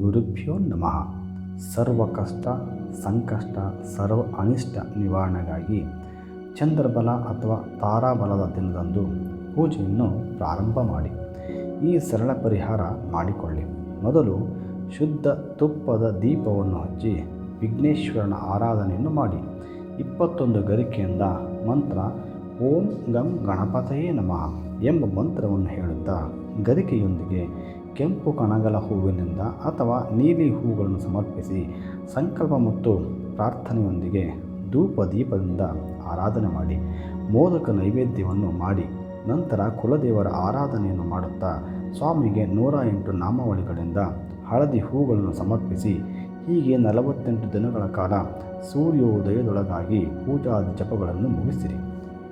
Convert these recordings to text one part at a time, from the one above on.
ಗುರುಭ್ಯೋ ನಮಃ. ಸರ್ವ ಕಷ್ಟ, ಸಂಕಷ್ಟ, ಸರ್ವ ಅನಿಷ್ಟ ನಿವಾರಣೆಗಾಗಿ ಚಂದ್ರಬಲ ಅಥವಾ ತಾರಾಬಲದ ದಿನದಂದು ಪೂಜೆಯನ್ನು ಪ್ರಾರಂಭ ಮಾಡಿ. ಈ ಸರಳ ಪರಿಹಾರ ಮಾಡಿಕೊಳ್ಳಿ. ಮೊದಲು ಶುದ್ಧ ತುಪ್ಪದ ದೀಪವನ್ನು ಹಚ್ಚಿ ವಿಘ್ನೇಶ್ವರನ ಆರಾಧನೆಯನ್ನು ಮಾಡಿ. ಇಪ್ಪತ್ತೊಂದು ಗರಿಕೆಯಿಂದ ಮಂತ್ರ ಓಂ ಗಂ ಗಣಪತಯೇ ನಮಃ ಎಂಬ ಮಂತ್ರವನ್ನು ಹೇಳುತ್ತಾ ಗರಿಕೆಯೊಂದಿಗೆ ಕೆಂಪು ಕಣಗಳ ಹೂವಿನಿಂದ ಅಥವಾ ನೀಲಿ ಹೂಗಳನ್ನು ಸಮರ್ಪಿಸಿ ಸಂಕಲ್ಪ ಮತ್ತು ಪ್ರಾರ್ಥನೆಯೊಂದಿಗೆ ಧೂಪ ದೀಪದಿಂದ ಆರಾಧನೆ ಮಾಡಿ, ಮೋದಕ ನೈವೇದ್ಯವನ್ನು ಮಾಡಿ, ನಂತರ ಕುಲದೇವರ ಆರಾಧನೆಯನ್ನು ಮಾಡುತ್ತಾ ಸ್ವಾಮಿಗೆ ನೂರ ಎಂಟು ನಾಮಾವಳಿಗಳಿಂದ ಹಳದಿ ಹೂಗಳನ್ನು ಸಮರ್ಪಿಸಿ, ಹೀಗೆ ನಲವತ್ತೆಂಟು ದಿನಗಳ ಕಾಲ ಸೂರ್ಯೋದಯದೊಳಗಾಗಿ ಪೂಜಾದಿ ಜಪಗಳನ್ನು ಮುಗಿಸಿರಿ.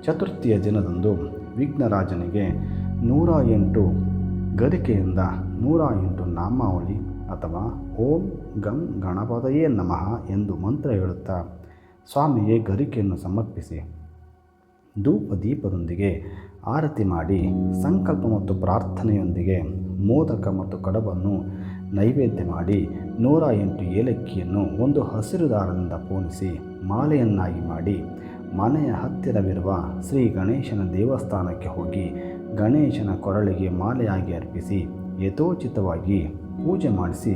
ಚತುರ್ಥಿಯ ದಿನದಂದು ವಿಘ್ನರಾಜನಿಗೆ ನೂರ ಎಂಟು ಗರಿಕೆಯಿಂದ ನೂರ ಎಂಟು ನಾಮಾವಳಿ ಅಥವಾ ಓಂ ಗಂ ಗಣಪತಯೇ ನಮಃ ಎಂದು ಮಂತ್ರ ಹೇಳುತ್ತಾ ಸ್ವಾಮಿಯೇ ಗರಿಕೆಯನ್ನು ಸಮರ್ಪಿಸಿ. ಧೂಪ ದೀಪದೊಂದಿಗೆ ಆರತಿ ಮಾಡಿ ಸಂಕಲ್ಪ ಮತ್ತು ಪ್ರಾರ್ಥನೆಯೊಂದಿಗೆ ಮೋದಕ ಮತ್ತು ಕಡಬನ್ನು ನೈವೇದ್ಯ ಮಾಡಿ ನೂರ ಎಂಟು ಏಲಕ್ಕಿಯನ್ನು ಒಂದು ಹಸಿರು ದಾರದಿಂದ ಪೋಣಿಸಿ ಮಾಲೆಯನ್ನಾಗಿ ಮಾಡಿ ಮನೆಯ ಹತ್ತಿರವಿರುವ ಶ್ರೀ ಗಣೇಶನ ದೇವಸ್ಥಾನಕ್ಕೆ ಹೋಗಿ ಗಣೇಶನ ಕೊರಳಿಗೆ ಮಾಲೆಯಾಗಿ ಅರ್ಪಿಸಿ ಯಥೋಚಿತವಾಗಿ ಪೂಜೆ ಮಾಡಿಸಿ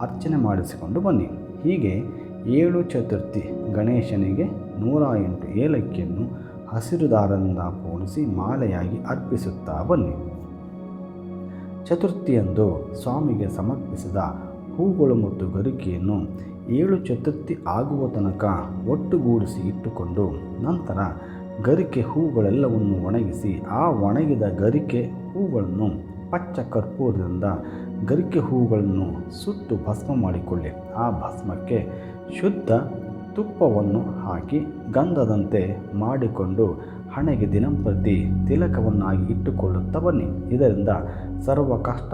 ಅರ್ಚನೆ ಮಾಡಿಸಿಕೊಂಡು ಬನ್ನಿ. ಹೀಗೆ ಏಳು ಚತುರ್ಥಿ ಗಣೇಶನಿಗೆ ನೂರ ಎಂಟು ಏಲಕ್ಕಿಯನ್ನು ಹಸಿರು ದಾರದಿಂದ ಪೋಣಿಸಿ ಮಾಲೆಯಾಗಿ ಅರ್ಪಿಸುತ್ತಾ ಬನ್ನಿ. ಚತುರ್ಥಿಯಂದು ಸ್ವಾಮಿಗೆ ಸಮರ್ಪಿಸಿದ ಹೂಗಳು ಮತ್ತು ಗರಿಕೆಯನ್ನು ಏಳು ಚತುರ್ಥಿ ಆಗುವ ತನಕ ಒಟ್ಟುಗೂಡಿಸಿ ಇಟ್ಟುಕೊಂಡು ನಂತರ ಗರಿಕೆ ಹೂಗಳೆಲ್ಲವನ್ನು ಒಣಗಿಸಿ ಆ ಒಣಗಿದ ಗರಿಕೆ ಹೂಗಳನ್ನು ಪಚ್ಚ ಕರ್ಪೂರದಿಂದ ಗರಿಕೆ ಹೂಗಳನ್ನು ಸುಟ್ಟು ಭಸ್ಮ ಮಾಡಿಕೊಳ್ಳಿ. ಆ ಭಸ್ಮಕ್ಕೆ ಶುದ್ಧ ತುಪ್ಪವನ್ನು ಹಾಕಿ ಗಂಧದಂತೆ ಮಾಡಿಕೊಂಡು ಹಣೆಗೆ ದಿನಂಪ್ರತಿ ತಿಲಕವನ್ನಾಗಿ ಇಟ್ಟುಕೊಳ್ಳುತ್ತಾ ಬನ್ನಿ. ಇದರಿಂದ ಸರ್ವ ಕಷ್ಟ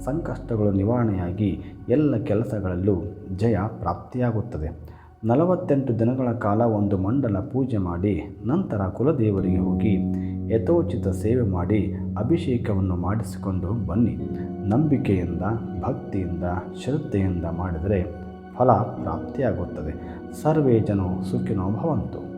ಸಂಕಷ್ಟಗಳು ನಿವಾರಣೆಯಾಗಿ ಎಲ್ಲ ಕೆಲಸಗಳಲ್ಲೂ ಜಯ ಪ್ರಾಪ್ತಿಯಾಗುತ್ತದೆ. ನಲವತ್ತೆಂಟು ದಿನಗಳ ಕಾಲ ಒಂದು ಮಂಡಲ ಪೂಜೆ ಮಾಡಿ, ನಂತರ ಕುಲದೇವರಿಗೆ ಹೋಗಿ ಯಥೋಚಿತ ಸೇವೆ ಮಾಡಿ ಅಭಿಷೇಕವನ್ನು ಮಾಡಿಸಿಕೊಂಡು ಬನ್ನಿ. ನಂಬಿಕೆಯಿಂದ, ಭಕ್ತಿಯಿಂದ, ಶ್ರದ್ಧೆಯಿಂದ ಮಾಡಿದರೆ ಫಲ ಪ್ರಾಪ್ತಿಯಾಗುತ್ತದೆ. ಸರ್ವೇ ಜನೋ ಸುಖಿನೋ ಭವಂತು.